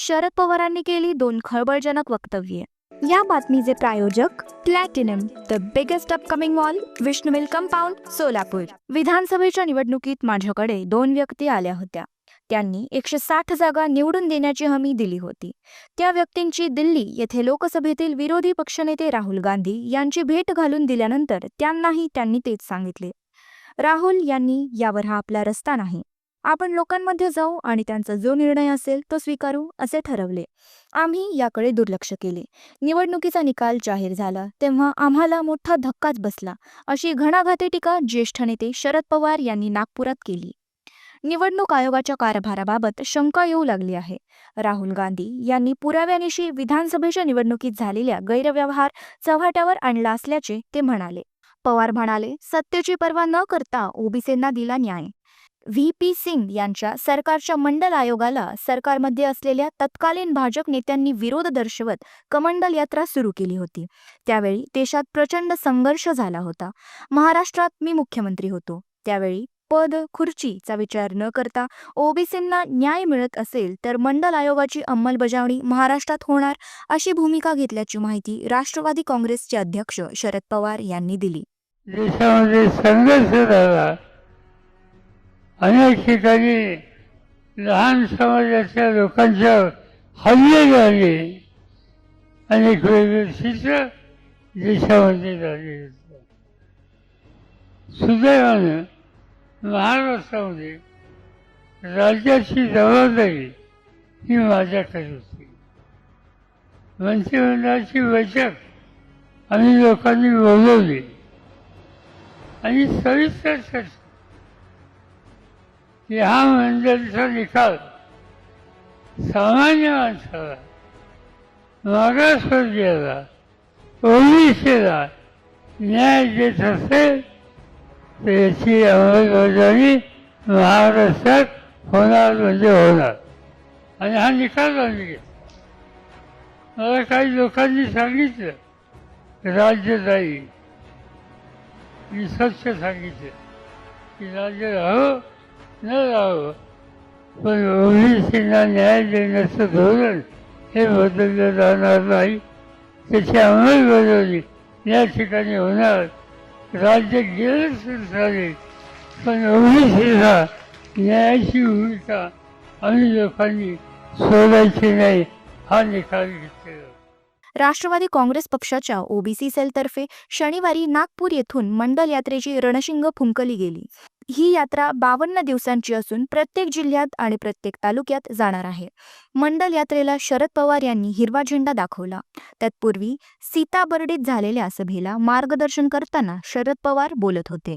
शरद पवारांनी केली दोन खळबळजनक वक्तव्ये. या बातमीचे प्रायोजक Platinum the biggest upcoming mall Vishnu compound Solapur. विधानसभेच्या निवडणुकीत माझ्याकडे दोन व्यक्ती आल्या होत्या. त्यांनी एकशे साठ जागा निवडून देण्याची हमी दिली होती. त्या व्यक्तींची दिल्ली येथे लोकसभेतील विरोधी पक्षनेते राहुल गांधी यांची भेट घालून दिल्यानंतर त्यांनाही त्यांनी तेच सांगितले. राहुल यांनी यावर हा आपला रस्ता नाही. आपण लोकांमध्ये जाऊ आणि त्यांचा जो निर्णय असेल तो स्वीकारू असे ठरवले. आम्ही याकडे दुर्लक्ष केले. निवडणुकीचा निकाल जाहीर झाला तेव्हा आम्हाला मोठा धक्काच बसला अशी घणाघाती टीका ज्येष्ठ नेते शरद पवार यांनी नागपुरात केली. निवडणूक आयोगाच्या कारभाराबाबत शंका येऊ लागली आहे. राहुल गांधी यांनी पुराव्यानिशी विधानसभेच्या निवडणुकीत झालेल्या गैरव्यवहार चव्हाट्यावर आणला असल्याचे ते म्हणाले. पवार म्हणाले सत्तेची पर्वा न करता ओबीसींना दिला न्याय. व्ही. पी. सिंग यांच्या सरकारच्या मंडल आयोगाला सरकारमध्ये असलेल्या तत्कालीन भाजप नेत्यांनी विरोध दर्शवत कमंडल यात्रा सुरू केली होती. त्यावेळी देशात प्रचंड संघर्ष झाला होता. महाराष्ट्रात मी मुख्यमंत्री होतो. त्यावेळी पद खुर्चीचा विचार न करता ओबीसींना न्याय मिळत असेल तर मंडल आयोगाची अंमलबजावणी महाराष्ट्रात होणार अशी भूमिका घेतल्याची माहिती राष्ट्रवादी काँग्रेसचे अध्यक्ष शरद पवार यांनी दिली. देशामध्ये संघर्ष झाला. अनेक ठिकाणी लहान समाजाच्या लोकांच्या हल्ले झाले. अनेक वेगवेगळे चित्र देशामध्ये झाले. सुदैवानं महाराष्ट्रामध्ये राज्याची जबाबदारी ही माझ्याकडे होती. मंत्रिमंडळाची बैठक आम्ही लोकांनी बोलवली. आणि सविस्तर चर्चा ह्या हा निकाल। सामान्य माणसाला मागासवर्गीयाला ओबीसीला न्याय देत असेल तर याची अंमलबजावणी महाराष्ट्रात होणार म्हणजे होणार. आणि हा निकाल म्हणजे आम्ही मला काही लोकांनी सांगितलं राज्य जाईल मी स्वच्छ सांगितलं की राज्य राहो न राहावं पण ओबीसींना न्याय देण्याचं धोरण हे बदललं जाणार नाही त्याची अंमलबजावणी या ठिकाणी होणार राज्य गेलंच तर चालेल पण ओबीसीला न्यायाची भूमिका आम्ही लोकांनी सोडायची नाही हा निकाल घेतलेला राष्ट्रवादी काँग्रेस पक्षाच्या ओबीसी सेलतर्फे शनिवारी नागपूर येथून मंडल यात्रेची रणशिंग फुंकली गेली. ही यात्रा बावन्न दिवसांची असून प्रत्येक जिल्ह्यात आणि प्रत्येक तालुक्यात जाणार आहे. मंडल यात्रेला शरद पवार यांनी हिरवा झेंडा दाखवला. तत्पूर्वी सीताबर्डीत झालेल्या सभेला मार्गदर्शन करताना शरद पवार बोलत होते.